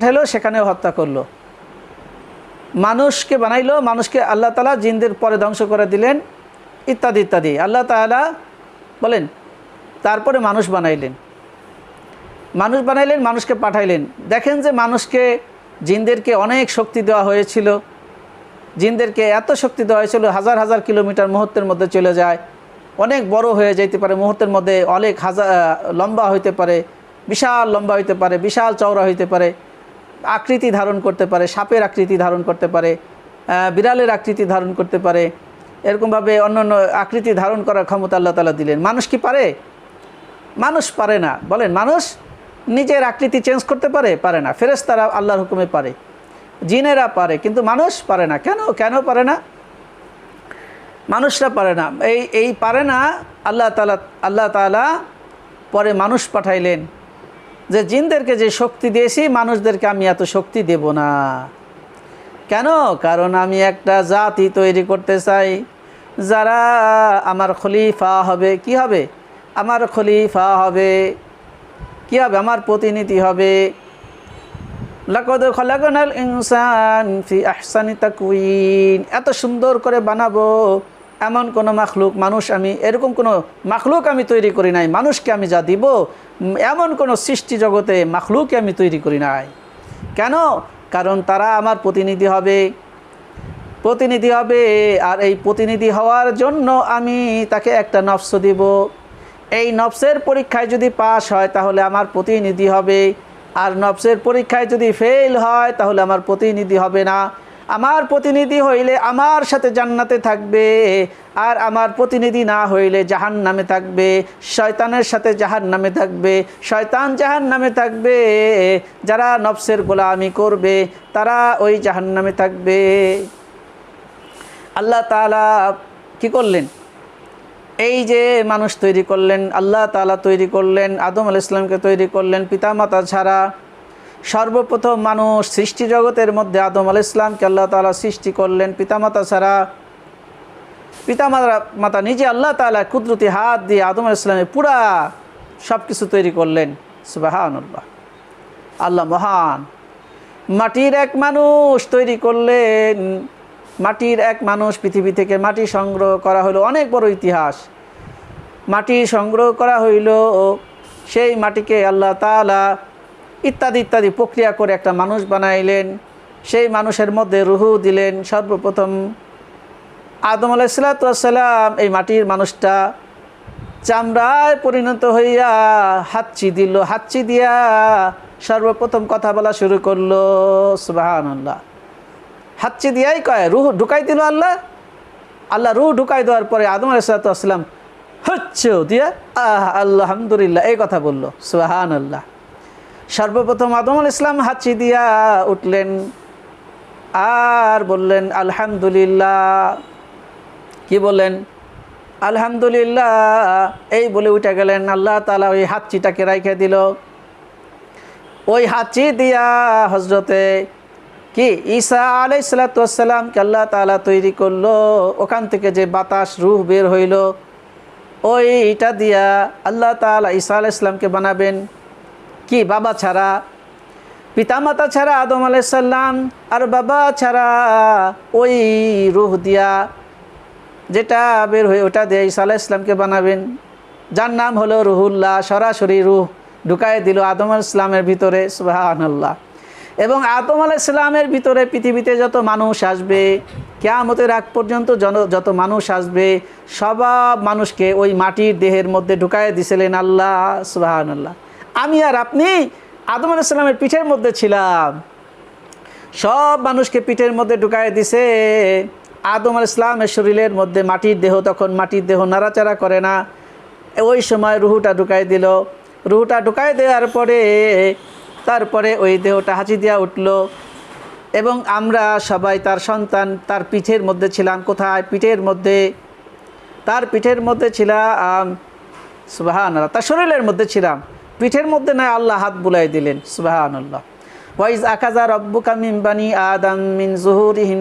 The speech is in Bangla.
পাঠাইলো সেখানেও হত্যা করল। মানুষকে বানাইলো, মানুষকে আল্লাহ তালা জিনদের পরে ধ্বংস করে দিলেন, ইত্যাদি ইত্যাদি। আল্লাহ তালা বলেন, তারপরে মানুষ বানাইলেন। মানুষ বানাইলেন, মানুষকে পাঠাইলেন। দেখেন যে মানুষকে, জিনদেরকে অনেক শক্তি দেওয়া হয়েছিল। জিনদেরকে এত শক্তি দেওয়া হয়েছিল, হাজার হাজার কিলোমিটার মুহূর্তের মধ্যে চলে যায়। অনেক বড় হয়ে যেতে পারে, মুহূর্তের মধ্যে অনেক হাজার লম্বা হইতে পারে, বিশাল লম্বা হইতে পারে, বিশাল চওড়া হইতে পারে। আকৃতি ধারণ করতে পারে, সাপের আকৃতি ধারণ করতে পারে বিড়ালের আকৃতি ধারণ করতে পারে, এরকমভাবে অন্য অন্য আকৃতি ধারণ করার ক্ষমতা আল্লাহ তালা দিলেন। মানুষ কি পারে? মানুষ পারে না। বলেন, মানুষ নিজের আকৃতি চেঞ্জ করতে পারে? পারে না। ফেরেশতারা আল্লাহর হুকুমে পারে। জিনেরা পারে, কিন্তু মানুষ পারে না। কেন? কেন পারে না? মানুষরা পারে না। এই এই পারে না, আল্লাহ তালা আল্লাহ তালা পরে মানুষ পাঠাইলেন। যে জিনদেরকে যে শক্তি দিয়েছি, মানুষদেরকে আমি এত শক্তি দেব না। কেন? কারণ আমি একটা জাতি তৈরি করতে চাই। যারা আমার খলিফা হবে, কি হবে? আমার খলিফা হবে। কি হবে? আমার প্রতিনিধি হবে। লাকদ ইনসান এত সুন্দর করে বানাবো। এমন কোনো মাখলুক, মানুষ আমি, এরকম কোনো মাখলুক আমি তৈরি করি নাই, মানুষকে আমি যা দিব এমন কোনো সৃষ্টি জগতে মাখলুককে আমি তৈরি করি নাই। কেন? কারণ তারা আমার প্রতিনিধি হবে। প্রতিনিধি হবে, আর এই প্রতিনিধি হওয়ার জন্য আমি তাকে একটা নফস দিব। এই নফসের পরীক্ষায় যদি পাশ হয়, তাহলে আমার প্রতিনিধি হবে। আর নফসের পরীক্ষায় যদি ফেল হয়, তাহলে আমার প্রতিনিধি হবে না। আমার প্রতিনিধি হইলে আমার সাথে জান্নাতে থাকবে, আর আমার প্রতিনিধি না হইলে জাহান নামে থাকবে। শয়তানের সাথে জাহান নামে থাকবে, শয়তান জাহান নামে থাকবে। যারা নফসের গোলামি করবে, তারা ওই জাহান নামে থাকবে। আল্লাহ তালা কি করলেন? এই যে মানুষ তৈরি করলেন, আল্লাহ তালা তৈরি করলেন, আদম আল ইসলামকে তৈরি করলেন, পিতামাতা ছাড়া সর্বপ্রথম মানুষ সৃষ্টি জগতের মধ্যে আদম আল ইসলামকে আল্লাহ তালা সৃষ্টি করলেন পিতামাতা ছাড়া। পিতামাতা মাতা নিজে আল্লাহ তালা কুদরতি হাত দিয়ে আদম আল ইসলামের পুরা সব কিছু তৈরি করলেন। সুবাহানুল্লাহ। আল্লাহ মহান। মাটির এক মানুষ তৈরি করলেন। মাটির এক মানুষ পৃথিবী থেকে মাটি সংগ্রহ করা হলো। অনেক বড় ইতিহাস। মাটি সংগ্রহ করা হইল। সেই মাটিকে আল্লাহ তালা ইত্যাদি ইত্যাদি প্রক্রিয়া করে একটা মানুষ বানাইলেন। সেই মানুষের মধ্যে রুহু দিলেন। সর্বপ্রথম আদম আলাইসালাতাম এই মাটির মানুষটা চামড়ায় পরিণত হইয়া হাচ্ছি দিল। হাতচি দিয়া সর্বপ্রথম কথা বলা শুরু করল সুবাহান আল্লাহ হাচ্ছি দিয়াই কয়, রুহ ঢুকাই দিল আল্লাহ। আল্লাহ রুহ ঢুকাই দেওয়ার পরে আদম আলাইসালাম হচ্ছে দিয়া, আহ আল্লাহামদুলিল্লাহ এই কথা বলল সুবাহান আল্লাহ সর্বপ্রথম আদম আল ইসলাম হাচ্ছি দিয়া উঠলেন আর বললেন, আলহামদুলিল্লাহ। কি বললেন? আলহামদুলিল্লাহ। এই বলে উঠে গেলেন, আল্লাহ তালা ওই হাতচিটাকে রাইখে দিল। ওই হাতচি দিয়া হজরতে কি? ঈসা আলাই সালাতামকে আল্লাহ তালা তৈরি করল। ওখান থেকে যে বাতাস, রুহ বের হইল। ওইটা দিয়া আল্লাহ তালা ঈসা আলাই ইসলামকে বানাবেন। কি, বাবা ছাড়া? পিতামাতা ছাড়া আদম আলাইসাল্লাম আর বাবা ছাড়া ওই রুহ দিয়া যেটা বের হয়ে ওটা দিয়ে ঈসা আলাহ ইসলামকে বানাবেন। যার নাম হলো রুহুল্লাহ, সরাসরি রুহ ঢুকাই দিল আদম ইসলামের ভিতরে সুবাহান্লাহ এবং আদম আলাহ ইসলামের ভিতরে পৃথিবীতে যত মানুষ আসবে, কেয়ামতের আগ পর্যন্ত জন, যত মানুষ আসবে সব মানুষকে ওই মাটির দেহের মধ্যে ঢুকাই দিছিলেন আল্লাহ সুবাহান্লাহ আমি আর আপনি আদম আলাহ ইসলামের পিঠের মধ্যে ছিলাম। সব মানুষকে পিঠের মধ্যে ঢুকাই দিছে। আদম আল ইসলামের শরীরের মধ্যে মাটির দেহ, তখন মাটির দেহ নাড়াচাড়া করে না। ওই সময় রুহুটা ঢুকাই দিল। রুহুটা ঢুকাই দেওয়ার পরে, তারপরে ওই দেহটা হাঁচি দেওয়া উঠল। এবং আমরা সবাই তার সন্তান, তার পিঠের মধ্যে ছিলাম। কোথায়? পিঠের মধ্যে। তার পিঠের মধ্যে ছিলাম। সুবাহান তার শরীরের মধ্যে ছিলাম। পিঠের মধ্যে নয়, আল্লাহ হাত বুলাই দিলেন সুবাহ আল্লাহ ওয়াইজ আকাজা রব্বুকা আদাম আদম মিন জুহুরিহিম।